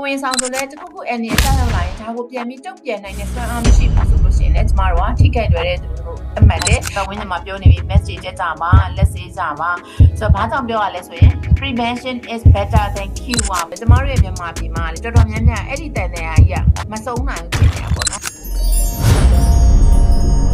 ကိုဝင်ဆောင်ဆိုလဲတခုခုအန်ဒီဆက်ရောက်လာရင်ဒါကိုပြန်ပြီးတုံ့ပြန်နိုင်တဲ့စွမ်းအားမရှိဘူးဆိုလို့ရှိရင်လည်းကျမတို့ကထိခိုက်လွယ်တဲ့သူတို့အမှတ်တယ်။ဝင်းညမှာပြောနေပြီ message ချက်ကြပါလက်စေးကြပါဆိုတော့ဘာကြောင့်ပြောရလဲဆိုရင် prevention is better than cure ပါကျမတို့ရဲ့မြန်မာပြည်မှာလေတော်တော်များများအဲ့ဒီတန်တရားကြီးကမဆုံးနိုင်ဘူးဖြစ်နေတာပေါ့နော်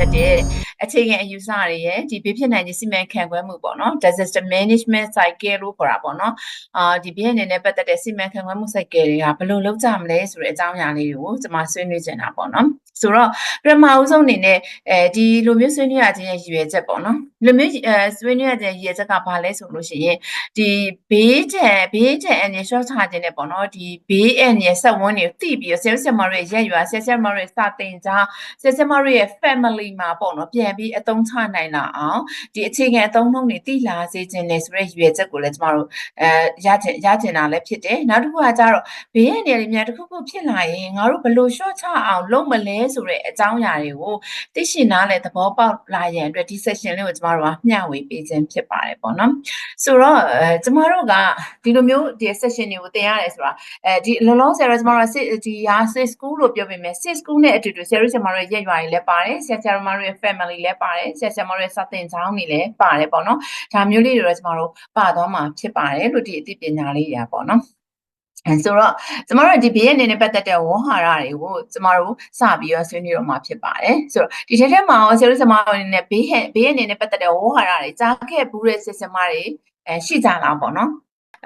တဲ့အခြေခံအယူဆတွေရဲ့ဒီဘေးဖြစ်နိုင်ခြင်းစီမံခန့်ခွဲမှုပေါ့နော် disaster management cycle လို့ခေါ်တာပေါ့နော်အာဒီဘေးအနေနဲ့ပတ်သက်တဲ့စီမံခန့်ခွဲမှု cycle တွေကဘယ်လိုလုပ်ကြမလဲဆိုတဲ့အကြောင်းအရာလေးကိုကျွန်မဆွေးနွေးချင်တာပေါ့နော်ဆိုတော့ပထမအဦးဆုံးအနေနဲ့အဲဒီလိုမျိုးဆွေးနွေးရခြင်းရဲ့ရည်ရွယ်ချက်ပေါ့နော်ဒီလိုမျိုးအဲဆွေးနွေးရခြင်းရည်ရွယ်ချက်ကဘာလဲဆိုလို့ရှိရင်ဒီဘေးချံဘေးချံအနေရှော့ချခြင်းနဲ့ပေါ့နော်ဒီဘေးအန်ရဲ့ဆက်ဝန်းတွေကိုသိပြီးတော့ဆယ်ဆယ်မတွေရက်ရွာဆယ်ဆယ်မတွေစတင်ကြဆယ်ဆယ်မတွေရဲ့ family မှာပေါ့နော်ပြန်ပြီးအသုံးချနိုင်လာအောင်ဒီအခြေခံအသုံးနှုန်းတွေသိလာစေခြင်းနဲ့ဆိုတဲ့ရည်ရွယ်ချက်ကိုလည်းကျမတို့အဲရချင်ရချင်တာလည်းဖြစ်တယ်နောက်တစ်ခုကကျတော့ဘေးအန္တရာယ်တွေများတစ်ခုခုဖြစ်လာရင်ငါတို့ဘယ်လိုရှော့ချအောင်လုပ်မလဲဆိုတဲ့အကြောင်းအရာတွေကိုသိရှိနားလည်သဘောပေါက်လာရန်အတွက်ဒီ session လေးကိုကျမတို့ကမျှဝေပေးခြင်းဖြစ်ပါတယ်ပေါ့နော်ဆိုတော့အဲကျမတို့ကဒီလိုမျိုးဒီ session တွေကိုသင်ရတယ်ဆိုတာအဲဒီလောလောဆယ်တော့ကျမတို့ကဒီဟာ six school လို့ပြောပေမဲ့ six school နဲ့အတူတူဆရာတို့ဆရာမတို့ရဲ့ရက်ရွာတွေလည်းပါတယ်ဆရာဆရာမတို့ရဲ့ family လည်းပါတယ်ဆရာဆရာမတို့ရဲ့စာသင်ကျောင်းတွေလည်းပါတယ်ပေါ့နော်ဒါမျိုးလေးတွေတော့ကျမတို့ပါသွားမှာဖြစ်ပါတယ်လို့ဒီအသိပညာလေးတွေပေါ့နော်အဲဆိုတော့ကျမတို့ဒီဘေးအနေနဲ့ပတ်သက်တဲ့ဝေါ်ဟာရတွေကိုကျမတို့စပြီးတော့ဆွေးနွေးတော့မှာဖြစ်ပါတယ်ဆိုတော့ဒီထဲထဲမှာရောဆရာတို့ဆရာမတို့အနေနဲ့ဘေးဟဘေးအနေနဲ့ပတ်သက်တဲ့ဝေါ်ဟာရတွေကြားခဲ့ဘူးတဲ့ဆရာဆရာမတွေအဲရှိကြလားပေါ့နော်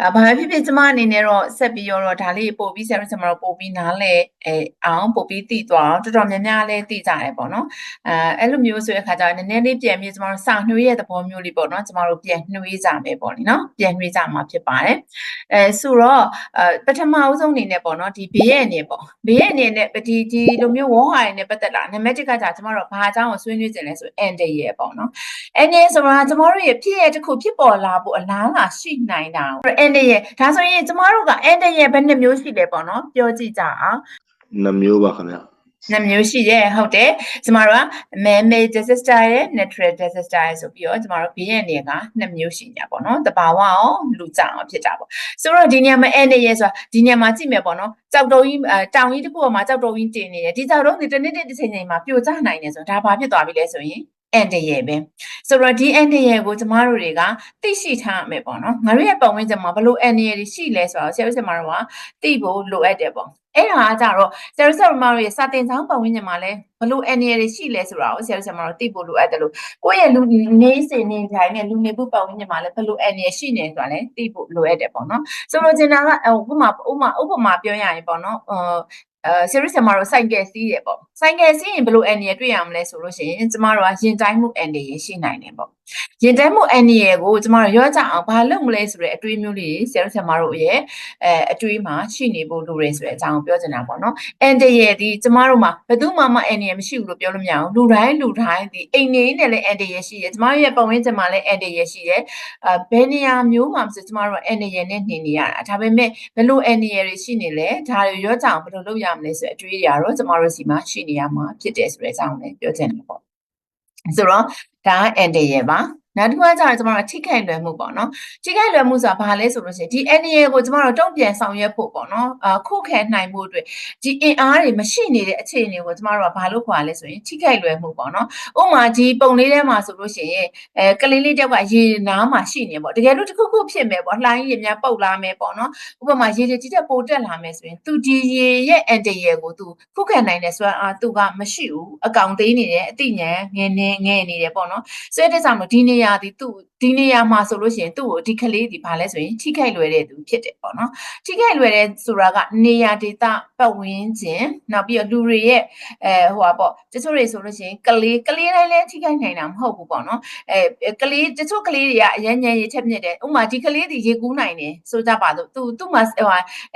အဲဘာပဲဖြစ်ဖြစ်ကျမအနေနဲ့တော့ဆက်ပြီးတော့ဒါလေးပို့ပြီးဆရာတို့ဆရာမတို့ပို့ပြီးနားလဲ အဲအောင်ပို့ပြီးတည်သွားအောင်တော်တော်များများလဲတည်ကြတယ်ပေါ့နော်အဲအဲ့လိုမျိုးဆိုတဲ့အခါကျတော့နည်းနည်းလေးပြန်ပြီးကျမတို့စာနှွေးရဲ့သဘောမျိုးလေးပေါ့နော်ကျမတို့ပြန်နှွေးကြမယ်ပေါ့နိနော်ပြန်နှွေးကြမှာဖြစ်ပါတယ်အဲဆိုတော့အဲပထမအဦးဆုံးအနေနဲ့ပေါ့နော်ဒီဘေးရဲ့အနေပေါ့ဘေးရဲ့အနေနဲ့ဒီဒီလိုမျိုးဝေါ်ဟာရနဲ့ပတ်သက်လာနံပါတ်1ကကြာကျမတို့ဘာအကြောင်းကိုဆွေးနွေးကြလဲဆိုအန်တရဲ့ပေါ့နော်အန်တရဲ့ဆိုတာကျမတို့ရဲ့ဖြစ်ရဲ့တစ်ခုဖြစ်ပေါ်လာဖို့အလားလာရှိနိုင်တာအန်တရဲ့ဒါဆိုရင်ကျမတို့ကအန်တရဲ့ဘယ်နှမျိုးရှိလဲပေါ့နော်ပြောကြည့်ကြအောင် နှမျိုးပါခင်ဗျနှစ်မျိုးရှိတယ်ဟုတ်တယ်ကျမတို့က man made disaster ရဲ့ natural disaster ရဲ့ဆိုပြီးတော့ကျမတို့ဘေးရန်တွေကနှစ်မျိုးရှိညာပေါ့နော်တဘာဝရောလူကြောင်ရောဖြစ်တာပေါ့ဆိုတော့ဒီနေရာမှာအဲ့နေရဲဆိုတာဒီနေရာမှာကြည့်မယ်ပေါ့နော်ကြောက်တုံးကြီးအဲတောင်ကြီးတစ်ခုပေါ်မှာကြောက်တုံးကြီးတင်နေတယ်ဒီကြောက်တုံးဒီတစ်နေ့တစ်ချိန်ချိန်မှာပြိုကျနိုင်တယ်ဆိုတော့ဒါဘာဖြစ်သွားပြီလဲဆိုရင်အန်တရဲ့ပဲဆိုတော့ဒီအန်တရဲ့ကိုကျမတို့တွေကသိရှိထားရမယ်ပေါ့နော်ငါတို့ရဲ့ပုံဝင်ချက်မှာဘလို့အန်တရဲ့ရှိလဲဆိုတော့ဆရာတို့ဆရာမတို့ကသိဖို့လိုအပ်တယ်ပေါ့ အဲ့ဒါကကြတော့ဆရာတို့ဆရာမတို့ရဲ့စာတင်ဆောင်ပတ်ဝန်းကျင်မှာလဲဘလို့ NR တွေရှိလဲဆိုတာကိုဆရာတို့ဆရာမတို့သိဖို့လိုအပ်တယ်လို့ကိုယ့်ရဲ့လူနေစဉ်နေတိုင်းနဲ့လူနေမှုပတ်ဝန်းကျင်မှာလဲဘလို့ NR ရှိနေဆိုတာလဲသိဖို့လိုအပ်တယ်ပေါ့နော်ဆိုလိုချင်တာကဥပမာဥပမာဥပမာပြောရရင်ပေါ့နော်အဲဆရာတို့ဆရာမတို့စိုက်ကယ်စီးတယ်ပေါ့စိုက်ကယ်စီးရင်ဘလို့ NR တွေ့ရမလဲဆိုလို့ရှိရင်ကျမတို့ကရင်တိုင်းမှု NR ရှိနိုင်တယ်ပေါ့ ရင်တိုင်းမှု NR ကိုကျမတို့ရောကြအောင်ဘာလုပ်မလဲဆိုတဲ့အတွေးမျိုးလေးဆရာတို့ဆရာမတို့ရဲ့အဲအတွေးမှာရှိနေဖို့လိုတယ်ဆိုတဲ့အကြောင်းကိုပြောချင်တာပေါ့နော်။ and ရဲ့ဒီကျမတို့မှာဘယ်သူမှမ and ရဲ့မရှိဘူးလို့ပြောလို့မရအောင်လူတိုင်းလူတိုင်းဒီအိမ်နေနဲ့လည်း and ရဲ့ရှိတယ်ကျမတို့ရဲ့ပတ်ဝန်းကျင်မှာလည်း and ရဲ့ရှိတယ်အဲဘယ်နေရာမျိုးမှာမဆိုကျမတို့ and ရဲ့နဲ့နှင်နေရတာဒါပေမဲ့ဘယ်လို and ရဲ့တွေရှိနေလဲဒါတွေရောကြအောင်ဘယ်လိုလုပ်ရမလဲဆိုတဲ့အတွေးတွေကတော့ကျမတို့စီမှာရှိနေရမှာဖြစ်တယ်ဆိုတဲ့အကြောင်းလည်းပြောချင်တယ်ပေါ့ ဆိုတော့ဒါ and ရဲ့ပါ နောက်တစ်ခုကကျတော့ကျမတို့ထိခိုက်လွယ်မှုပေါ့နော်ထိခိုက်လွယ်မှုဆိုတာဘာလဲဆိုလို့ရှိရင်ဒီ NA ကိုကျမတို့တုံ့ပြန်ဆောင်ရွက်ဖို့ပေါ့နော်အခုခဲနိုင်ဖို့အတွက်ဒီအင်အားတွေမရှိနေတဲ့အခြေအနေကိုကျမတို့ကဘာလို့ခေါ်ရလဲဆိုရင်ထိခိုက်လွယ်မှုပေါ့နော်ဥပမာဒီပုံလေးထဲမှာဆိုလို့ရှိရင်အဲကလေးလေးတယောက်ကရေနားမှာရှိနေပေါ့တကယ်လို့တစ်ခုခုဖြစ်မယ်ပေါ့လှိုင်းရေများပုတ်လာမယ်ပေါ့နော်ဥပမာရေတွေကြီးတဲ့ပိုတက်လာမယ်ဆိုရင်သူဒီရေရဲ့အန်တရေကိုသူခုခံနိုင်တယ်ဆိုတော့အာသူကမရှိဘူးအကောင်သေးနေတယ်အတိညာငယ်နေငယ်နေတယ်ပေါ့နော်ဆိုတဲ့ကြောင့်ဒီနေရာဒီသူ့ဒီနေရာမှာဆိုလို့ရှိရင်သူ့ကိုဒီကလေးဒီဘာလဲဆိုရင်ထိခိုက်လွယ်တဲ့သူဖြစ်တယ်ပေါ့နော်ထိခိုက်လွယ်တဲ့ဆိုတာကနေရာဒေသပတ်ဝန်းကျင်နောက်ပြီးတော့လူတွေရဲ့အဲဟိုပါပေါ့တချို့တွေဆိုလို့ရှိရင်ကလေးကလေးတိုင်းလည်းထိခိုက်နိုင်တာမဟုတ်ဘူးပေါ့နော်အဲကလေးတချို့ကလေးတွေကအရန်ညံရည်ချက်မြစ်တယ်ဥပမာဒီကလေးတွေရေကူးနိုင်တယ်ဆိုကြပါလို့သူသူ့မှာဟို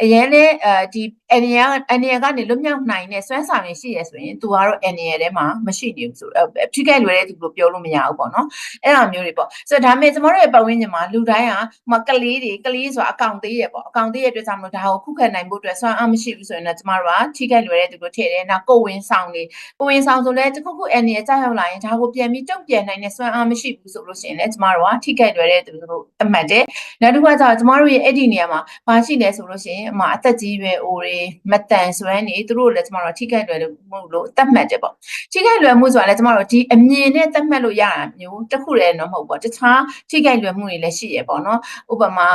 အရန်လဲအဲဒီအန်နီယာအန်နီယာကနေလွတ်မြောက်နိုင်တဲ့စွမ်းဆောင်ရည်ရှိရဆိုရင်သူကတော့အန်နီယာထဲမှာမရှိနေဘူးဆိုထိခိုက်လွယ်တဲ့သူလို့ပြောလို့မရဘူးပေါ့နော်အဲ့လိုမျိုးတွေပေါ့ဆိုတော့ဒါဒါပေမဲ့ကျမတို့ရဲ့ပတ်ဝန်းကျင်မှာလူတိုင်းကမကလေးတွေကလေးဆိုတာအကောင်သေးရပေါ့အကောင်သေးရအတွက်ကြောင့်မလို့ဒါကိုခုခံနိုင်ဖို့အတွက်စွမ်းအားမရှိဘူးဆိုရင်တော့ကျမတို့ကထိခိုက်လွယ်တဲ့သူတို့ထည့်တယ်နောက်ကိုဝင်ဆောင်နေကိုဝင်ဆောင်ဆိုလဲတခုခုအန်ဒီအကြောက်ရောက်လာရင်ဒါကိုပြန်ပြီးတုံ့ပြန်နိုင်တဲ့စွမ်းအားမရှိဘူးဆိုလို့ရှိရင်လည်းကျမတို့ကထိခိုက်လွယ်တဲ့သူတို့အမှတ်တယ်နောက်တစ်ခုကကျတော့ကျမတို့ရဲ့အဲ့ဒီနေရာမှာဘာရှိလဲဆိုလို့ရှိရင်အမအသက်ကြီးရွယ်အိုတွေမတန်ဆွမ်းနေသူတို့လည်းကျမတို့ထိခိုက်လွယ်မှုလို့သတ်မှတ်တယ်ပေါ့ထိခိုက်လွယ်မှုဆိုတာလည်းကျမတို့ဒီအမြင်နဲ့သတ်မှတ်လို့ရတာမျိုးတစ်ခုလည်းတော့မဟုတ်ပေါ့တခြားထိခိုက်လွယ်မှုတွေလည်းရှိရပေါ့နော်ဥပမာ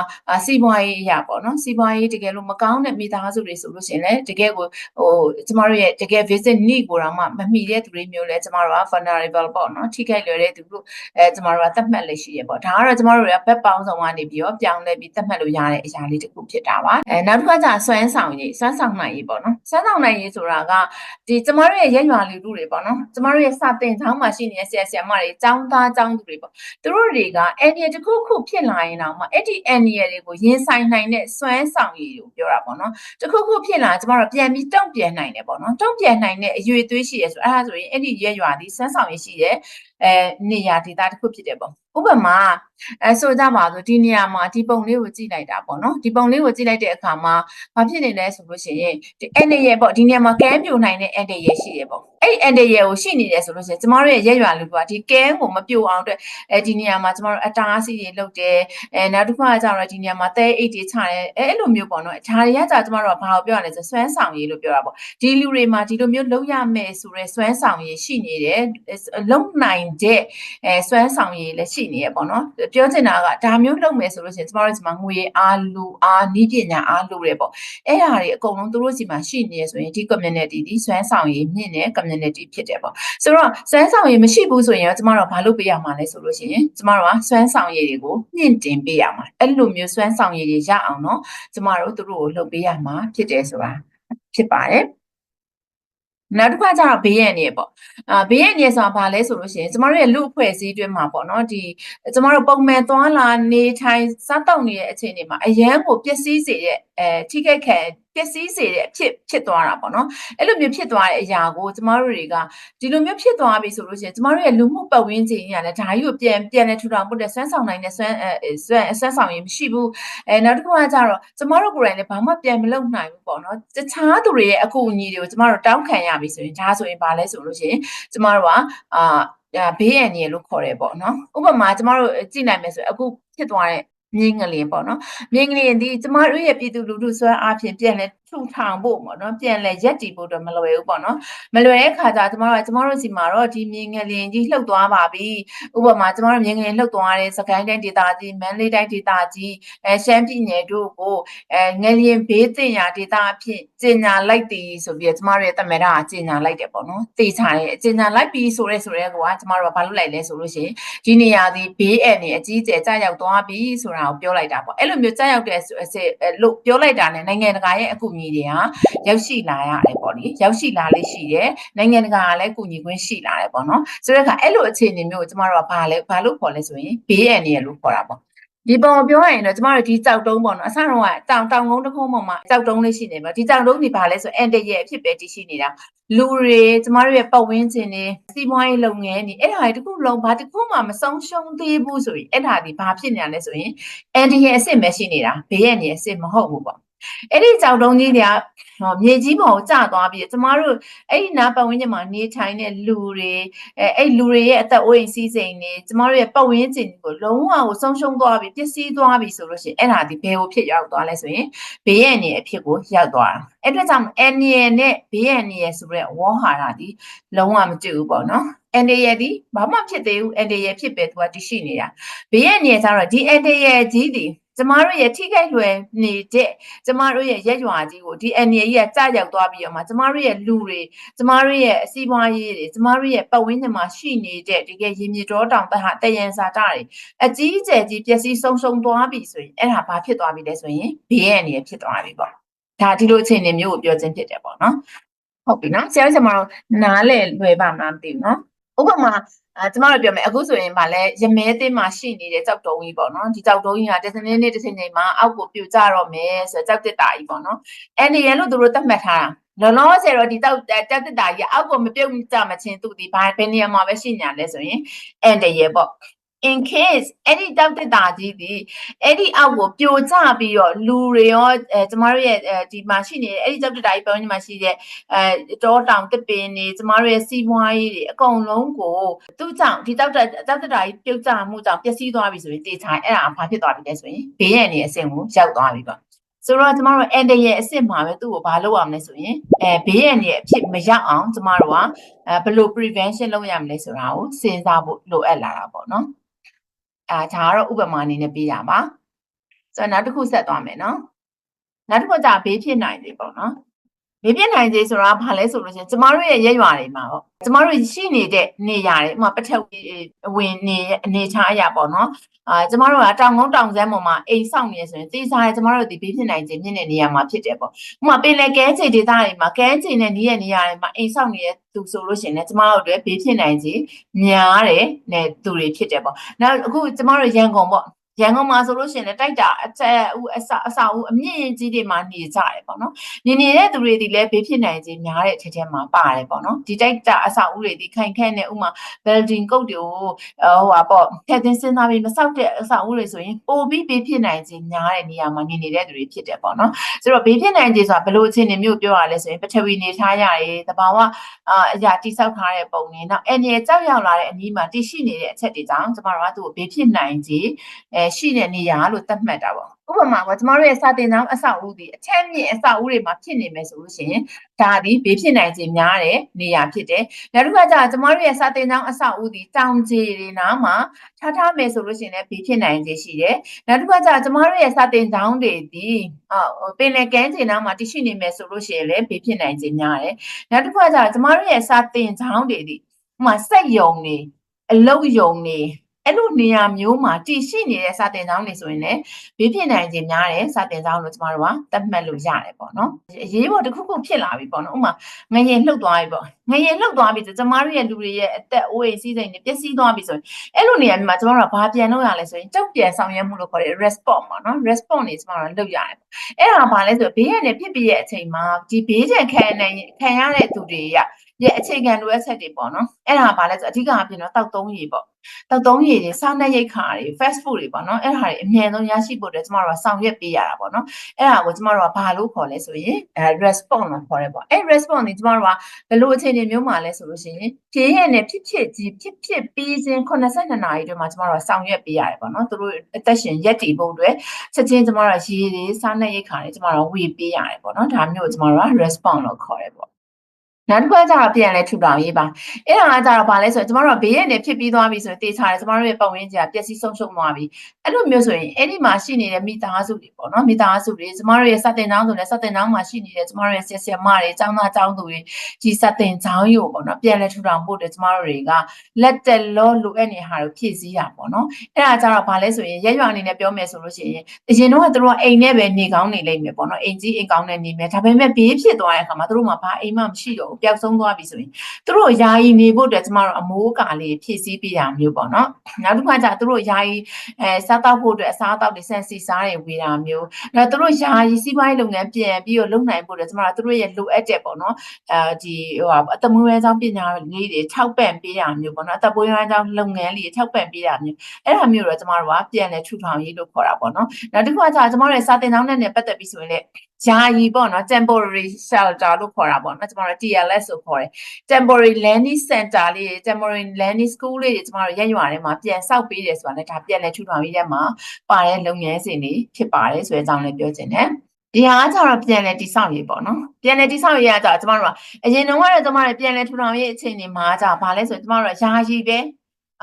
စီးပွားရေးအရာပေါ့နော်စီးပွားရေးတကယ်လို့မကောင်းတဲ့မိသားစုတွေဆိုလို့ရှိရင်လည်းတကယ်ကိုဟိုကျမတို့ရဲ့တကယ် visit need ကိုတော့မှမမီတဲ့သူတွေမျိုးလည်းကျမတို့က vulnerable ပေါ့နော်ထိခိုက်လွယ်တဲ့သူတို့အဲကျမတို့ကသတ်မှတ်လက်ရှိရပေါ့ဒါကတော့ကျမတို့ရဲ့ဘက်ပေါင်းဆောင်ကနေပြီးတော့ပြောင်းလဲပြီးသတ်မှတ်လို့ရတဲ့အရာလေးတစ်ခုဖြစ်တာပါအဲနောက်တစ်ခါကျဆွမ်းဆောင်ရေးဆွမ်းဆောင်နိုင်ရေးပေါ့နော်ဆွမ်းဆောင်နိုင်ရေးဆိုတာကဒီကျမတို့ရဲ့ရက်ရွာလူထုတွေပေါ့နော်ကျမတို့ရဲ့စာသင်ကျောင်းမှာရှိနေတဲ့ဆရာဆရာမတွေကျောင်းသားကျောင်းသူတွေပေါ့သူတို့တွေကအန်ဒီတစ်ခုခုဖြစ်လာရင်တော့မှအဲ့ဒီအန်ဒီတွေကိုရင်ဆိုင်နိုင်တဲ့စွမ်းဆောင်ရည်ကိုပြောတာပေါ့နော်တခုခုဖြစ်လာကျမတို့ပြန်ပြီးတုံ့ပြန်နိုင်တယ်ပေါ့နော်တုံ့ပြန်နိုင်တဲ့အရွေသွေးရှိရဆိုအဲ့ဒါဆိုရင်အဲ့ဒီရက်ရွာဒီစွမ်းဆောင်ရည်ရှိတဲ့အဲနေရာဒေသတစ်ခုဖြစ်တယ်ပေါ့ဥပမာ အဲဆိုကြပါစို့ဒီနေရာမှာဒီပုံလေးကိုကြည့်လိုက်တာပေါ့နော်ဒီပုံလေးကိုကြည့်လိုက်တဲ့အခါမှာဘာဖြစ်နေလဲဆိုလို့ရှိရင်ဒီအဲ့နေရပေါ့ဒီနေရာမှာကမ်းပြိုနိုင်တဲ့အန်တရရှိရပေါ့အဲ့ဒီအန်တရကိုရှိနေတယ်ဆိုလို့ရှိရင်ကျမတို့ရဲ့ရက်ရွာလူကဒီကမ်းကိုမပြိုအောင်အတွက်အဲဒီနေရာမှာကျမတို့အတားအဆီးတွေလုပ်တယ်အဲနောက်တစ်ခါကျတော့ဒီနေရာမှာသဲအိတ်တွေချတယ်အဲအဲ့လိုမျိုးပေါ့နော်ဒါတွေကကြာကျမတို့ကဘာကိုပြောရလဲဆိုစွမ်းဆောင်ရည်လို့ပြောတာပေါ့ဒီလူတွေမှာဒီလိုမျိုးလုပ်ရမယ်ဆိုရဲစွမ်းဆောင်ရည်ရှိနေတယ်လုံနိုင်တဲ့အဲစွမ်းဆောင်ရည်လည်းရှိနေရပေါ့နော်ပြောချင်တာကဒါမျိုးလုပ်မယ်ဆိုလို့ရှိရင်ကျမတို့ဒီမှာငွေအားလူအားနည်းပညာအားလူတွေပေါ့အဲ့ဟာတွေအကုန်လုံးသူတို့စီမှာရှိနေရဆိုရင်ဒီ community ဒီစွမ်းဆောင်ရည်မြင့်တဲ့ community ဖြစ်တယ်ပေါ့ဆိုတော့စွမ်းဆောင်ရည်မရှိဘူးဆိုရင်ကျမတို့ဘာလုပ်ပေးရမှာလဲဆိုလို့ရှိရင်ကျမတို့ကစွမ်းဆောင်ရည်တွေကိုမြင့်တင်ပေးရမှာအဲ့လိုမျိုးစွမ်းဆောင်ရည်တွေရအောင်တော့ကျမတို့သူတို့ကိုလုပ်ပေးရမှာဖြစ်တယ်ဆိုတာဖြစ်ပါတယ် နောက်တစ်ခါကျတော့ဘေးရန်နေပေါ့အာဘေးရန်နေဆိုတာဘာလဲဆိုလို့ရှိရင်ကျမတို့ရဲ့လူအဖွဲ့အစည်းတွင်းမှာပေါ့နော်ဒီကျမတို့ပုံမှန်သွားလာနေထိုင်စားတောက်နေတဲ့အချိန်တွေမှာအရန်ကိုပျက်စီးစေတဲ့အဲထိခိုက်ခံ ပျက်စီးစေတဲ့အဖြစ်ဖြစ်သွားတာပေါ့နော်အဲ့လိုမျိုးဖြစ်သွားတဲ့အရာကိုကျမတို့တွေကဒီလိုမျိုးဖြစ်သွားပြီဆိုလို့ရှိရင်ကျမတို့ရဲ့လူမှုပတ်ဝန်းကျင်ကြီးကလည်းဒါကြီးကိုပြန်ပြန်လဲထူထောင်ဖို့တဲ့ဆွမ်းဆောင်နိုင်တဲ့ဆွမ်းအဲဆွမ်းဆွမ်းဆောင်ရင်မရှိဘူးအဲနောက်တစ်ခုကကျတော့ကျမတို့ကိုယ်တိုင်လည်းဘာမှပြန်မလုပ်နိုင်ဘူးပေါ့နော်တခြားသူတွေရဲ့အကူအညီတွေကိုကျမတို့တောင်းခံရပြီဆိုရင်ဒါဆိုရင်ဘာလဲဆိုလို့ရှိရင်ကျမတို့ကအာဘေးရန်နေလို့ခေါ်တယ်ပေါ့နော်ဥပမာကျမတို့ကြည့်နိုင်မယ်ဆိုရင်အခုဖြစ်သွားတဲ့ မြင်းငလင်ပေါ့နော်မြင်းငလင်ဒီကျမတို့ရဲ့ပြည်သူလူထုစွမ်းအားဖြင့်ပြန်လဲထူထောင်ဖို့ပေါ့နော်ပြန်လဲရက်တည်ဖို့တော့မလွယ်ဘူးပေါ့နော်မလွယ်တဲ့ခါကျကျမတို့ကကျမတို့စီမှာတော့ဒီမြင်းငလင်ကြီးလှုပ်သွားပါပြီဥပမာကျမတို့မြင်းငလင်လှုပ်သွားတဲ့စကိုင်းတိုင်းဒေသကြီးမန္တလေးတိုင်းဒေသကြီးအဲရှမ်းပြည်နယ်တို့ကိုအဲငလင်ဘေးတင်ရာဒေသအဖြစ်ကျင်ညာလိုက်သည်ဆိုပြီးကျမတို့ရဲ့တမရကကျင်ညာလိုက်တယ်ပေါ့နော်သိချာတယ်ကျင်ညာလိုက်ပြီးဆိုရဲဆိုရဲကွာကျမတို့ကဘာလုပ်လိုက်လဲဆိုလို့ရှိရင်ဒီနေရာဒီဘေးအန်နေအကြီးကျယ်ကြာရောက်သွားပြီဆိုတာကိုပြောလိုက်တာပေါ့အဲ့လိုမျိုးကြာရောက်တဲ့လို့ပြောလိုက်တာနဲ့နိုင်ငံတကာရဲ့အကူအညီတွေဟာရောက်ရှိလာရတယ်ပေါ့လေရောက်ရှိလာလေးရှိတယ်နိုင်ငံတကာကလည်းကူညီခွင့်ရှိလာတယ်ပေါ့နော်ဆိုတဲ့အခါအဲ့လိုအခြေအနေမျိုးကိုကျမတို့ကဘာလဲဘာလို့ခေါ်လဲဆိုရင်ဘေးအန်နေရလို့ခေါ်တာပေါ့ဒီပုံပြောရရင်တော့ကျမတို့ဒီကြောက်တုံးပေါ့နော်အစတော့ကတောင်တောင်ကုန်းတစ်ခုမှမှာကြောက်တုံးလေးရှိနေပါဒီကြောက်တုံးဒီဘာလဲဆိုအန်တရဲ့အဖြစ်ပဲတည်ရှိနေတာလူတွေကျမတို့ရဲ့ပတ်ဝန်းကျင်တွေစီးပွားရေးလုပ်ငန်းတွေအဲ့ဒါတွေတခုလုံးဘာတခုမှမဆုံးရှုံးသေးဘူးဆိုရင်အဲ့ဒါဒီဘာဖြစ်နေရလဲဆိုရင်အန်တရဲ့အစ်စ်ပဲရှိနေတာဘေးရဲ့နေအစ်စ်မဟုတ်ဘူးပေါ့ အဲ့ဒီကြောက်တုံးကြီးတွေကမြေကြီးပေါ်ကိုကျသွားပြီးကျမတို့အဲ့ဒီနားပတ်ဝန်းကျင်မှာနေထိုင်တဲ့လူတွေအဲအဲ့လူတွေရဲ့အသက်အိုးအိမ်စီးစိမ်တွေကျမတို့ရဲ့ပတ်ဝန်းကျင်ကိုလုံးဝကိုဆုံးရှုံးသွားပြီးပျက်စီးသွားပြီဆိုလို့ရှိရင်အဲ့ဒါဒီဘယ်ကိုဖြစ်ရောက်သွားလဲဆိုရင်ဘေးရန်နေအဖြစ်ကိုရောက်သွားတာအဲ့အတွက်ကြောင့်အန်နီယနဲ့ဘေးရန်နေရဆိုတဲ့ဝေါဟာရဒီလုံးဝမကြည့်ဘူးပေါ့နော်အန်ဒီရဲ့ဒီဘာမှဖြစ်သေးဘူးအန်ဒီရဲ့ဖြစ်ပဲသူကတရှိနေတာဘေးရန်နေကျတော့ဒီအန်ဒီရဲ့ကြီးဒီ ကျမတို့ရဲ့ထိခိုက်လွယ်နေတဲ့ကျမတို့ရဲ့ရက်ရွာကြီးကိုဒီအန်ရီကြီးကကြာရောက်သွားပြီးတော့မှကျမတို့ရဲ့လူတွေကျမတို့ရဲ့အစည်းအဝေးရေးတွေကျမတို့ရဲ့ပတ်ဝန်းကျင်မှာရှိနေတဲ့တကယ်ရင်မြေတော်တောင်တဟာတယံစာတတွေအကြီးအကျယ်ကြီးပျက်စီးဆုံးရှုံးသွားပြီဆိုရင်အဲ့ဒါဘာဖြစ်သွားပြီလဲဆိုရင်ဘေးရန်နေဖြစ်သွားပြီပေါ့ဒါဒီလိုအခြေအနေမျိုးကိုပြောခြင်းဖြစ်တယ်ပေါ့နော်ဟုတ်ပြီနော်ဆရာဆရာမတို့နားလေလွယ်ပါမလားမသိဘူးနော် ဥပမာအဲကျမတို့ပြောမယ်အခုဆိုရင်ဗာလဲရမဲသိမ်းမှာရှိနေတဲ့ကြောက်တုံးကြီးပေါ့နော်ဒီကြောက်တုံးကြီးကတစ်စနေနေ့တစ်ချိန်ချိန်မှာအောက်ကိုပြူကြတော့မယ်ဆိုတော့ကြောက်တစ်တာကြီးပေါ့နော်အဲ့ဒီရလို့သူတို့သတ်မှတ်ထားတာလောလောဆယ်တော့ဒီတောက်တက်တက်တာကြီးအောက်ကိုမပြုတ်ကြမချင်းသူဒီဘာဘယ်နေရာမှာပဲရှိညာလဲဆိုရင်အန်တရယ်ပေါ့ in case အဲ့ဒီတောက်တက်တာကြီးဒီအဲ့ဒီအောက်ကိုပြိုကျပြီးတော့လူတွေရောအဲကျမတို့ရဲ့အဲဒီမှာရှိနေတဲ့အဲ့ဒီတောက်တက်တာကြီးပတ်ဝန်းကျင်မှာရှိတဲ့အဲတောတောင်တစ်ပင်တွေကျမတို့ရဲ့စီးပွားရေးတွေအကုန်လုံးကိုသူ့ကြောင့်ဒီတောက်တက်တောက်တက်တာကြီးပြုတ်ကျမှုကြောင့်ပျက်စီးသွားပြီဆိုရင်တေချာအဲ့ဒါဘာဖြစ်သွားပြီလဲဆိုရင်ဘေးရန်နေအဆင့်ကိုရောက်သွားပြီပေါ့ဆိုတော့ကျမတို့အန်တရဲ့အစ်စ်မှာပဲသူ့ကိုဘာလုပ်ရမလဲဆိုရင်အဲဘေးရန်ရဲ့အဖြစ်မရောက်အောင်ကျမတို့ကအဲဘယ်လို prevention လုပ်ရမလဲဆိုတာကိုစဉ်းစားဖို့လိုအပ်လာတာပေါ့နော် အာဒါကတော့ဥပမာအနေနဲ့ပြရပါဆိုတော့နောက်တစ်ခုဆက်သွားမယ်နော်နောက်တစ်ခုကဘေးဖြစ်နိုင်တယ်ပေါ့နော်ဘေးဖြစ်နိုင်စေဆိုတာဘာလဲဆိုလို့ရှိရင်ကျမတို့ရဲ့ရက်ရွာတွေမှာပေါ့ကျမတို့ရှိနေတဲ့နေရာတွေဥပမာပထဝီဝင်နေအနေချားအရာပေါ့နော် အာကျမတို့ကတောင်ကုန်းတောင်ဆန်းပေါ်မှာအိမ်ဆောက်နေရဆိုရင်သေချာရကျမတို့ဒီဘေးဖြစ်နိုင်ခြင်းမြင့်တဲ့နေရာမှာဖြစ်တယ်ပေါ့ဥပမာပင်လယ်ကဲခြေဒေသတွေမှာကဲခြေနဲ့နီးရဲ့နေရာတွေမှာအိမ်ဆောက်နေတဲ့သူဆိုလို့ရှိရင်လည်းကျမတို့တွေဘေးဖြစ်နိုင်ခြင်းများတယ်နဲ့သူတွေဖြစ်တယ်ပေါ့နောက်အခုကျမတို့ရန်ကုန်ပေါ့ ရန်ကုန်မှာဆိုလို့ရှိရင်လည်းတိုက်တာအတက်ဦးအစအစဦးအမြင့်ကြီးတွေမှာနေကြတယ်ပေါ့နော်နေနေတဲ့သူတွေဒီလည်းဘေးဖြစ်နိုင်ခြင်းများတဲ့အထက်ထဲမှာပါတယ်ပေါ့နော်ဒီတိုက်တာအစဦးတွေဒီခိုင်ခန့်တဲ့ဥမာ building ကုတ်တွေကိုဟိုဟာပေါ့ထက်သင်းစဉ်းစားပြီးမဆောက်တဲ့အစဦးတွေဆိုရင်ပိုပြီးဘေးဖြစ်နိုင်ခြင်းများတဲ့နေရာမှာနေနေတဲ့သူတွေဖြစ်တယ်ပေါ့နော်ဆိုတော့ဘေးဖြစ်နိုင်ခြင်းဆိုတာဘယ်လိုအခြေအနေမျိုးပြောရလဲဆိုရင်ပထဝီနေထားရတယ်တဘာဝအာအရာတိဆောက်ထားတဲ့ပုံတွေနောက်အနေကြောက်ရောက်လာတဲ့အနည်းမှာတည်ရှိနေတဲ့အချက်တွေကြောင့်ကျမတို့ကသူ့ကိုဘေးဖြစ်နိုင်ခြင်းအဲရှိတဲ့နေရာလို့သတ်မှတ်တာပေါ့ဥပမာကကျမတို့ရဲ့စာတင်ကျောင်းအဆောက်အဦဒီအထက်မြင့်အဆောက်အဦတွေမှာဖြစ်နေမယ်ဆိုလို့ရှိရင်ဒါဒီဘေးဖြစ်နိုင်ခြင်းများတဲ့နေရာဖြစ်တယ်နောက်တစ်ခါကျကျမတို့ရဲ့စာတင်ကျောင်းအဆောက်အဦဒီတောင်ကြီးတွေနားမှာထားထားမယ်ဆိုလို့ရှိရင်လည်းဘေးဖြစ်နိုင်ခြင်းရှိတယ်နောက်တစ်ခါကျကျမတို့ရဲ့စာတင်ကျောင်းတွေဒီအော်ပင်လယ်ကမ်းခြေနားမှာတရှိနေမယ်ဆိုလို့ရှိရင်လည်းဘေးဖြစ်နိုင်ခြင်းများတယ်နောက်တစ်ခါကျကျမတို့ရဲ့စာတင်ကျောင်းတွေဒီဥမာစက်ယုံနေအလုတ်ယုံနေ အဲ့လိုနေရာမျိုးမှာတည်ရှိနေတဲ့စာတင်ကျောင်းတွေဆိုရင်လည်းဘေးဖြစ်နိုင်ခြင်းများတယ်စာတင်ကျောင်းလို့ကျမတို့ကသတ်မှတ်လို့ရတယ်ပေါ့နော်အရေးပေါ်တစ်ခုခုဖြစ်လာပြီပေါ့နော်ဥမာငရင်လှုပ်သွားပြီပေါ့ငရင်လှုပ်သွားပြီဆိုကျမတို့ရဲ့လူတွေရဲ့အသက်အိုးအိမ်စီးစိမ်တွေပျက်စီးသွားပြီဆိုရင်အဲ့လိုနေရာမျိုးမှာကျမတို့ကဘာပြန်လုပ်ရလဲဆိုရင်ကြောက်ပြန်ဆောင်ရွက်မှုလို့ခေါ်တဲ့ response ပေါ့နော် response နေကျမတို့လုပ်ရတယ်အဲ့ဒါဘာလဲဆိုဘေးရန်နေဖြစ်ပြီးရဲ့အချိန်မှာဒီဘေးချံခံနိုင်ခံရတဲ့သူတွေ ရဲ့အခြေခံလိုအပ်ချက်တွေပေါ့နော်အဲ့ဒါဘာလဲဆိုအဓိကအပြင်တော့တောက်သုံးရေပေါ့တောက်သုံးရည်တွေစားနပ်ရိက္ခာတွေ fast food တွေပေါ့နော်အဲ့ဒါတွေအမြန်ဆုံးရရှိဖို့အတွက်ကျမတို့ကဆောင်ရွက်ပေးရတာပေါ့နော်အဲ့ဒါကိုကျမတို့ကဘာလို့ခေါ်လဲဆိုရင်အဲ response လို့ခေါ်ရဲပေါ့အဲ့ response นี่ကျမတို့ကဘယ်လိုအခြေအနေမျိုးမှာလဲဆိုလို့ရှိရင်ဖြည့်ရနဲ့ဖြစ်ဖြစ်ကြီးဖြစ်ဖြစ်ပြီးစဉ်82နာရီအတွင်းမှာကျမတို့ကဆောင်ရွက်ပေးရတယ်ပေါ့နော်သူတို့အသက်ရှင်ရက်တည်ဖို့အတွက်ချက်ချင်းကျမတို့ကရေတွေစားနပ်ရိက္ခာတွေကျမတို့ဝေပေးရတယ်ပေါ့နော်ဒါမျိုးကိုကျမတို့က response လို့ခေါ်ရဲပေါ့ နောက်တစ်ခါကျတော့ပြန်လဲထူထောင်ရေးပါအဲ့ဒါကကျတော့ဗာလဲဆိုရင်ကျမတို့ကဘေးရည်နဲ့ဖြစ်ပြီးသွားပြီဆိုရင်တေချာတယ်ကျမတို့ရဲ့ပတ်ဝန်းကျင်ကပျက်စီးဆုံးရှုံးသွားပြီအဲ့လိုမျိုးဆိုရင်အဲ့ဒီမှာရှိနေတဲ့မိသားစုတွေပေါ့နော်မိသားစုတွေကျမတို့ရဲ့စတင်တောင်းဆိုလဲစတင်တောင်းမှာရှိနေတဲ့ကျမတို့ရဲ့ဆရာဆရာမတွေကျောင်းသားကျောင်းသူတွေဒီစတင်ကျောင်းရုပ်ပေါ့နော်ပြန်လဲထူထောင်ဖို့အတွက်ကျမတို့တွေကလက်တက်လောလိုအပ်နေဟာကိုဖြည့်ဆည်းတာပေါ့နော်အဲ့ဒါကျတော့ဗာလဲဆိုရင်ရက်ရွာအနေနဲ့ပြောမယ်ဆိုလို့ရှိရင်အရင်တော့ကသူတို့ကအိမ်နဲ့ပဲနေကောင်းနေလိမ့်မယ်ပေါ့နော်အိမ်ကြီးအိမ်ကောင်းနဲ့နေမယ်ဒါပေမဲ့ဘေးဖြစ်သွားတဲ့အခါမှာသူတို့မှာဘာအိမ်မှမရှိတော့ဘူးပျောက်ဆုံးသွားပြီဆိုရင်သူတို့ယာယီနေဖို့အတွက်ကျမတို့အမိုးကာလေးဖြည့်ဆည်းပေးတာမျိုးပေါ့နော်နောက်တစ်ခါကျသူတို့ယာယီအဲစားတောက်ဖို့အတွက်အစားအသောက်တွေဆန်စီစားတွေဝေတာမျိုးအဲသူတို့ယာယီစီးပွားရေးလုပ်ငန်းပြန်ပြီးတော့လုပ်နိုင်ဖို့အတွက်ကျမတို့သူတို့ရဲ့လိုအပ်တဲ့ပေါ့နော်အဲဒီဟိုအသမွေးဝဲကြောင်းပညာလေးတွေထောက်ပံ့ပေးတာမျိုးပေါ့နော်အသက်ပွေးဝဲကြောင်းလုပ်ငန်းလေးတွေထောက်ပံ့ပေးတာမျိုးအဲ့ဒါမျိုးတော့ကျမတို့ကပြန်လဲထူထောင်ရေးလို့ခေါ်တာပေါ့နော်နောက်တစ်ခါကျကျမတို့ရဲ့စာတင်ကြောင်းနဲ့ပတ်သက်ပြီးဆိုရင်လည်းယာယီပေါ့နော် temporary shelter လို့ခေါ်တာပေါ့နော်ကျမတို့ TLS လို့ခေါ်တယ် temporary learning center လေး temporary learning school လေးတွေကျမတို့ရက်ရွာထဲမှာပြန်ဆောက်ပေးတယ်ဆိုတာလည်းဒါပြန်လဲထူထောင်ရေးထဲမှာပါတဲ့လုပ်ငန်းစဉ်တွေဖြစ်ပါတယ်ဆိုတဲ့အကြောင်းလည်းပြောချင်တယ်ဒီဟာကကျတော့ပြန်လဲတိဆောက်ရေးပေါ့နော်ပြန်လဲတိဆောက်ရေးကကျတော့ကျမတို့ကအရင်တုန်းကတော့ကျမတို့ပြန်လဲထူထောင်ရေးအချိန်တွေမှာကျဘာလဲဆိုရင်ကျမတို့ကယာယီပဲ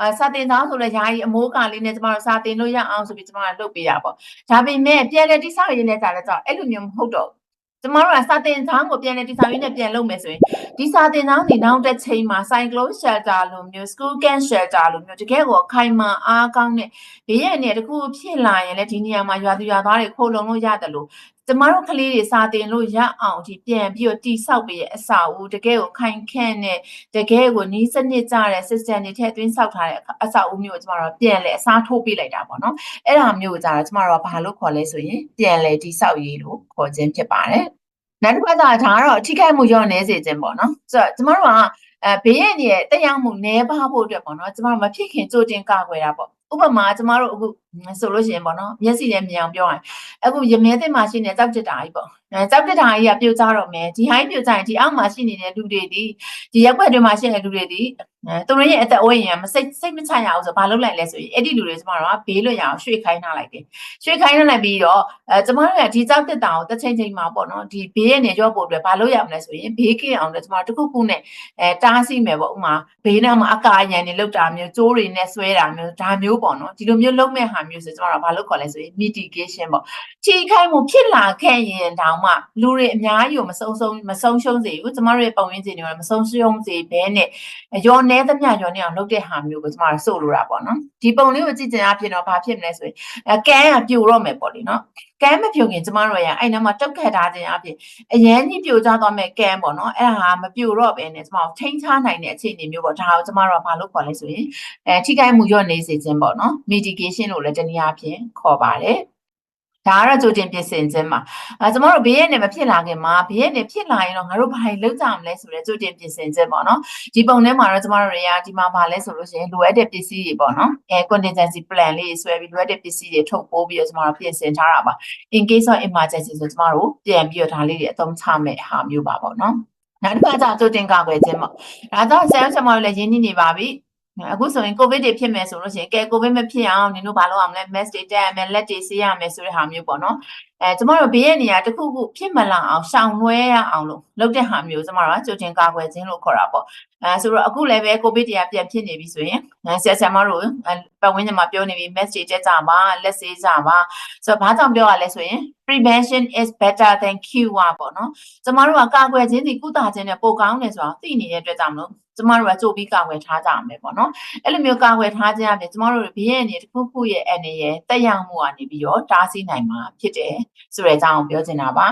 အာစာတင်သားဆိုလဲယာယီအမိုးကာလေးနဲ့ကျမတို့စာတင်လို့ရအောင်ဆိုပြီးကျမတို့လုပ်ပေးတာပေါ့ဒါပေမဲ့ပြန်လဲတိဆောက်ရေးနဲ့ကြာလဲကြာအဲ့လိုမျိုးမဟုတ်တော့ကျမတို့ကစာတင်သားကိုပြန်လဲတိဆောက်ရေးနဲ့ပြန်လုပ်မယ်ဆိုရင်ဒီစာတင်သားတွေနောက်တစ်ချိန်မှာ cyclone shelter လိုမျိုး school camp shelter လိုမျိုးတကယ်ကိုခိုင်မာအားကောင်းတဲ့ဘေးရန်နေတခုဖြစ်လာရင်လည်းဒီနေရာမှာရွာသူရွာသားတွေခိုးလုံလို့ရတယ်လို့ ကျမတို့ကလေးတွေစာတင်လို့ရအောင်ဒီပြန်ပြီးတော့တိဆောက်ပေးရဲ့အစာဦးတကယ်ကိုခိုင်ခန့်နဲ့တကယ်ကိုနီးစနစ်ကြတဲ့ system တွေထည့်သွင်းဆောက်ထားတဲ့အစာဦးမျိုးကိုကျမတို့ပြန်လဲအစားထိုးပေးလိုက်တာပေါ့နော်အဲ့ဒါမျိုးကိုကြတော့ကျမတို့ကဘာလို့ခေါ်လဲဆိုရင်ပြန်လဲတိဆောက်ရေးလို့ခေါ်ခြင်းဖြစ်ပါတယ်နောက်တစ်ခါကျဒါကတော့ထိခိုက်မှုရောနေစေခြင်းပေါ့နော်ဆိုတော့ကျမတို့ကအဲဘေးရန်ရဲ့တက်ရောက်မှုနည်းပါးဖို့အတွက်ပေါ့နော်ကျမတို့မဖြစ်ခင်ကြိုတင်ကာကွယ်တာပေါ့ ဥပမာကျမတို့အခုဆိုလို့ရှိရင်ပေါ့နော်မျက်စိနဲ့မြင်အောင်ပြောရင်အခုရမဲတဲ့မှာရှိနေတောက်တက်တာကြီးပေါ့အဲတောက်တက်တာကြီးကပြုတ်ကြတော့မယ်ဒီဟိုင်းပြုတ်ကြရင်ဒီအောက်မှာရှိနေတဲ့လူတွေဒီဒီရက်ွက်တွေမှာရှိနေတဲ့လူတွေဒီအဲ သူတို့ရဲ့အသက်အိုးရင်မစိတ်စိတ်မချရအောင်ဆိုဘာလုပ်လိုက်လဲဆိုရင်အဲ့ဒီလူတွေကျမတို့ကဘေးလွတ်ရအောင်ရွှေ့ခိုင်းထားလိုက်တယ်ရွှေ့ခိုင်းထားလိုက်ပြီးတော့အဲကျမတို့ကဒီတောက်တက်တာကိုတစ်ချိန်ချိန်မှာပေါ့နော်ဒီဘေးရဲ့နေရော့ဖို့အတွက်ဘာလုပ်ရမလဲဆိုရင်ဘေးကင်းအောင်လည်းကျမတို့တစ်ခုခုနဲ့အဲတားဆီးမယ်ပေါ့ဥမာဘေးနားမှာအကာအရန်တွေလောက်တာမျိုးကျိုးတွေနဲ့ဆွဲတာမျိုးဒါမျိုးပေါ့နော်ဒီလိုမျိုးလုံးမဲ့ဟာမျိုးဆိုကျမတို့ဘာလို့ခေါ်လဲဆိုရင် mitigation ပေါ့ခြေခိုင်းမှုဖြစ်လာခဲ့ရင်တောင်မှလူတွေအများကြီးကိုမဆုံးဆုံးမဆုံးရှုံးစေဘူးကျမတို့ရဲ့ပုံရင်းစင်တွေကမဆုံးရှုံးစေဘဲနဲ့ရောနေသမျှရောနေအောင်လုပ်တဲ့ဟာမျိုးကိုကျမတို့စိုးလို့တာပေါ့နော်ဒီပုံလေးကိုကြည့်ကြင်အဖြစ်တော့ဘာဖြစ်မလဲဆိုရင်အဲကန်းကပြိုတော့မယ်ပေါ့လေနော်ကန်းမပြိုခင်ကျမတို့ရအဲ့နာမှာတုတ်ခတ်ထားခြင်းအဖြစ်အရန်ကြီးပြိုကျသွားမဲ့ကန်းပေါ့နော်အဲ့ဒါဟာမပြိုတော့ဘဲနဲ့ကျမတို့ထိန်းချနိုင်တဲ့အခြေအနေမျိုးပေါ့ဒါကိုကျမတို့ကဘာလို့ခေါ်လဲဆိုရင်အဲထိခိုက်မှုညော့နေစေခြင်းပေါ့နော် mitigation လို့လည်းတနည်းအားဖြင့်ခေါ်ပါတယ် ဒါကတော့ကြိုတင်ပြင်ဆင်ခြင်းပါအဲကျမတို့ဘေးရနေမဖြစ်လာခင်မှာဘေးရနေဖြစ်လာရင်တော့ငါတို့ဘာတွေလုပ်ကြမလဲဆိုတော့ကြိုတင်ပြင်ဆင်ခြင်းပေါ့နော်ဒီပုံထဲမှာတော့ကျမတို့တွေကဒီမှာဘာလဲဆိုလို့ရှိရင်လိုအပ်တဲ့ပစ္စည်းတွေပေါ့နော်အဲ contingency plan လေးဆွဲပြီးလိုအပ်တဲ့ပစ္စည်းတွေထုတ်ပိုးပြီးတော့ကျမတို့ပြင်ဆင်ထားတာပါ in case of emergency ဆိုကျမတို့ပြန်ပြီးတော့ဒါလေးတွေအသုံးချမဲ့ဟာမျိုးပါပေါ့နော်နောက်တစ်ခါကျကြိုတင်ကာကွယ်ခြင်းပေါ့ဒါတော့ဆရာဆရာမတို့လည်းရင်းနှီးနေပါပြီ အခုဆိုရင် covid တွေဖြစ်မယ်ဆိုလို့ရှိရင်ကဲ covid မဖြစ်အောင်နင်တို့ဘာလုပ်အောင်လဲ mask တွေတက်ရမယ်လက်တွေဆေးရမယ်ဆိုတဲ့ဟာမျိုးပေါ့နော်အဲကျမတို့ဘေးရဲ့နေရာတစ်ခုခုဖြစ်မလာအောင်ရှောင်လွှဲရအောင်လို့လုပ်တဲ့ဟာမျိုးကျမတို့ကကြိုတင်ကာကွယ်ခြင်းလို့ခေါ်တာပေါ့အဲဆိုတော့အခုလည်းပဲ covid တွေကပြန်ဖြစ်နေပြီဆိုရင်ဆရာဆရာမတို့ပတ်ဝန်းကျင်မှာပြောနေပြီ mask တွေတက်ကြပါလက်ဆေးကြပါဆိုတော့ဘာကြောင့်ပြောရလဲဆိုရင် prevention is better than cure ပေါ့နော်ကျမတို့ကကာကွယ်ခြင်းဒီကုသခြင်းနဲ့ပိုကောင်းတယ်ဆိုတော့သိနေတဲ့အတွက်ကြောင့်မလို့ ကျမတို့ကကြိုပြီးကာကွယ်ထားကြရမယ်ပေါ့နော်အဲ့လိုမျိုးကာကွယ်ထားခြင်းအပြင်ကျမတို့ဘေးရဲ့အနေတစ်ခုခုရဲ့အနေရဲ့တက်ရောက်မှုကနေပြီးတော့တားဆီးနိုင်မှာဖြစ်တယ်ဆိုတဲ့အကြောင်းကိုပြောချင်တာပါ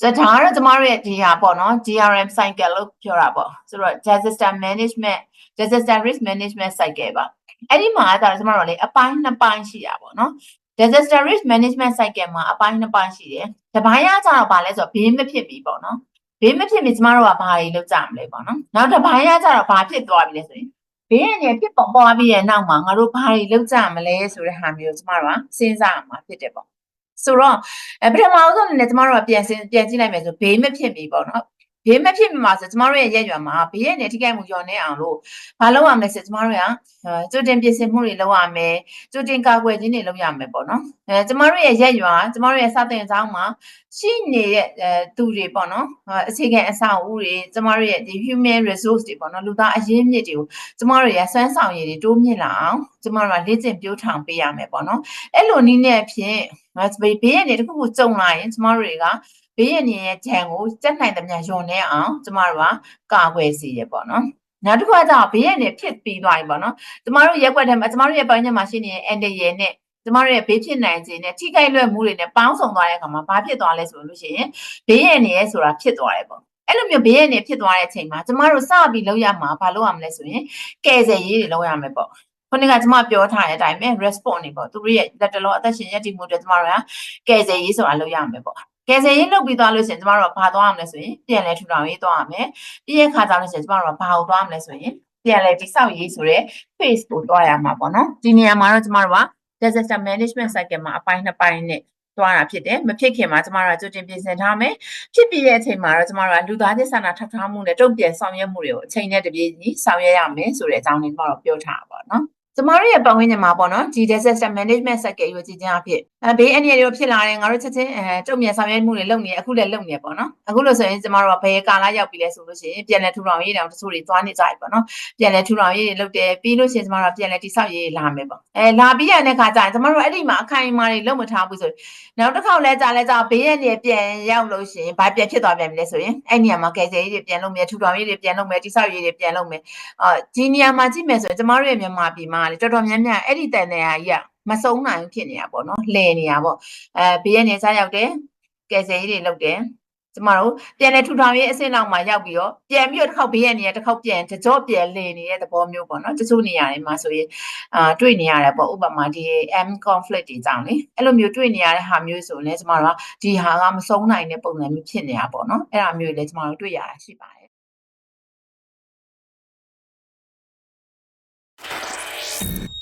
ဆိုတော့ဒါကတော့ကျမတို့ရဲ့ဒီဟာပေါ့နော် DRM cycle လို့ပြောတာပေါ့ဆိုတော့ disaster management disaster risk management cycle ပါအဲ့ဒီမှာဒါကျမတို့လေအပိုင်းနှစ်ပိုင်းရှိတာပေါ့နော် disaster risk management cycle မှာအပိုင်းနှစ်ပိုင်းရှိတယ်။တပိုင်းရကြတော့ဗာလဲဆိုတော့ဘေးမဖြစ်ပြီပေါ့နော်။ ဘေးမဖြစ်ပြီကျမတို့ကဘာတွေလုပ်ကြမလဲပေါ့နော်။နောက်တပိုင်းရကြတော့ဘာဖြစ်သွားပြီလဲဆိုရင်ဘေးရနေဖြစ်ပေါ်ပေါ်ပြီးရဲ့နောက်မှာငါတို့ဘာတွေလုပ်ကြမလဲဆိုတဲ့ဟာမျိုးကျမတို့ကစဉ်းစားရမှာဖြစ်တယ်ပေါ့။ဆိုတော့အပထမဆုံးအနေနဲ့ကျမတို့ကပြန်စဉ်ပြန်ကြည့်လိုက်မယ်ဆိုဘေးမဖြစ်ပြီပေါ့နော်။ ဘေးမဖြစ်မှာဆိုကျမတို့ရဲ့ရက်ရွယ်မှာဘေးရဲ့နေထိခိုက်မှုညော်နေအောင်လို့မလုပ်ရမလဲဆိုကျမတို့ကကြိုတင်ပြင်ဆင်မှုတွေလုပ်ရမယ်ကြိုတင်ကာကွယ်ခြင်းတွေလုပ်ရမယ်ပေါ့နော်အဲကျမတို့ရဲ့ရက်ရွယ်ကျမတို့ရဲ့စတင်ဆောင်မှာရှိနေတဲ့အဲသူတွေပေါ့နော်အခြေခံအဆောက်အဦတွေကျမတို့ရဲ့ဒီ human resource တွေပေါ့နော်လူသားအရင်းမြစ်တွေကိုကျမတို့ရဲ့စွမ်းဆောင်ရည်တွေတိုးမြင့်လာအောင်ကျမတို့ကလေ့ကျင့်ပြောထောင်ပေးရမယ်ပေါ့နော်အဲ့လိုနည်းနဲ့ဖြင့်ဘေးရနေတခုခုကြုံလာရင်ကျမတို့တွေက ဘေးရနေရဲ့ဂျန်ကိုစက်နိုင်သမျှယွန်နေအောင်ကျမတို့ကကာကွယ်စီရပေါ့နော်နောက်တစ်ခါကျတော့ဘေးရနေဖြစ်ပြီးသွားပြီပေါ့နော်ကျမတို့ရက်ွက်ထဲမှာကျမတို့ရဲ့ပိုင်းချက်မှာရှိနေတဲ့အန်တရယ်နဲ့ကျမတို့ရဲ့ဘေးဖြစ်နိုင်ခြင်းနဲ့ထိခိုက်လွယ်မှုတွေနဲ့ပေါင်းစုံသွားတဲ့အခါမှာဘာဖြစ်သွားလဲဆိုလို့ရှိရင်ဘေးရနေရဲဆိုတာဖြစ်သွားတယ်ပေါ့အဲ့လိုမျိုးဘေးရနေဖြစ်သွားတဲ့အချိန်မှာကျမတို့စပြီးလုပ်ရမှာဘာလုပ်ရမလဲဆိုရင်ကယ်ဆယ်ရေးတွေလုပ်ရမယ်ပေါ့ခုနကကျမပြောထားတဲ့အတိုင်းပဲ response နေပေါ့သူတို့ရဲ့လက်တလောအသက်ရှင်ရည်တည်မှုတွေကျမတို့ကကယ်ဆယ်ရေးဆိုတာလုပ်ရမယ်ပေါ့ ကယ်ဆယ်ရေးလုပ်ပြီးသွားလို့ရှိရင်ကျမတို့ကဘာသွားရမလဲဆိုရင်ပြန်လဲထူထောင်ရေးသွားရမယ်ပြီးရဲ့ခါကြောင့်လို့ရှိရင်ကျမတို့ကဘာကိုသွားရမလဲဆိုရင်ပြန်လဲတိဆောက်ရေးဆိုတဲ့ phase ကိုသွားရမှာပေါ့နော်ဒီနေရာမှာတော့ကျမတို့က disaster management cycle မှာအပိုင်းနှစ်ပိုင်းနဲ့သွားတာဖြစ်တယ်မဖြစ်ခင်မှာကျမတို့ကကြိုတင်ပြင်ဆင်ထားမယ်ဖြစ်ပြီးတဲ့အချိန်မှာတော့ကျမတို့ကလူသားချင်းစာနာထောက်ထားမှုနဲ့တုံ့ပြန်ဆောင်ရွက်မှုတွေကိုအချိန်နဲ့တပြေးညီဆောင်ရွက်ရမယ်ဆိုတဲ့အကြောင်းလေးကျမတို့ပြောထားပါတော့နော် ကျမတို့ရဲ့ပတ်ဝန်းကျင်မှာပေါ့နော်ဒီ disaster management cycle ကိုကြည့်ခြင်းအဖြစ်အဲဘေးအန္တရာယ်တွေဖြစ်လာတယ်ငါတို့ချက်ချင်းအဲတုံ့ပြန်ဆောင်ရွက်မှုတွေလုပ်နေအခုလည်းလုပ်နေပေါ့နော်အခုလို့ဆိုရင်ကျမတို့ကဘယ်ကာလရောက်ပြီလဲဆိုလို့ရှိရင်ပြန်လည်ထူထောင်ရေးတောင်တချို့တွေသွားနေကြပြီပေါ့နော်ပြန်လည်ထူထောင်ရေးတွေလုပ်တယ်ပြီးလို့ရှိရင်ကျမတို့ကပြန်လည်တိဆောက်ရေးလာမယ်ပေါ့အဲလာပြီးရတဲ့ခါကျရင်ကျမတို့အဲ့ဒီမှာအခိုင်အမာတွေလုပ်မထားဘူးဆိုရင်နောက်တစ်ခေါက်လဲကြာလဲကြာဘေးရနေပြန်ရောက်လို့ရှိရင်ဘာပြန်ဖြစ်သွားပြန်ပြီလဲဆိုရင်အဲ့နေရာမှာကယ်ဆယ်ရေးတွေပြန်လုပ်မယ်ထူထောင်ရေးတွေပြန်လုပ်မယ်တိဆောက်ရေးတွေပြန်လုပ်မယ်အော်ဒီနေရာမှာကြည့်မယ်ဆိုရင်ကျမတို့ရဲ့မြန်မာပြည်မှာလေတော်တော်များများအဲ့ဒီတန်နေရာကြီးကမစုံနိုင်ဖြစ်နေတာပေါ့နော်လှည့်နေတာပေါ့အဲဘေးရနေစားရောက်တယ်ကယ်ဆယ်ရေးတွေလုပ်တယ်ကျမတို့ပြန်လဲထူထောင်ရေးအဆင့်လောက်မှာရောက်ပြီးတော့ပြန်ပြီးတော့တစ်ခေါက်ဘေးရနေရတစ်ခေါက်ပြန်တကြော့ပြန်လည်နေတဲ့သဘောမျိုးပေါ့နော်တချို့နေရာတွေမှာဆိုရင်အာတွေ့နေရတယ်ပေါ့ဥပမာဒီ M conflict တွေကြောင့်လေအဲ့လိုမျိုးတွေ့နေရတဲ့ဟာမျိုးဆိုရင်လည်းကျမတို့ကဒီဟာကမဆုံးနိုင်တဲ့ပုံစံမျိုးဖြစ်နေတာပေါ့နော်အဲ့ဒါမျိုးလည်းကျမတို့တွေ့ရတာရှိပါတယ် Sports.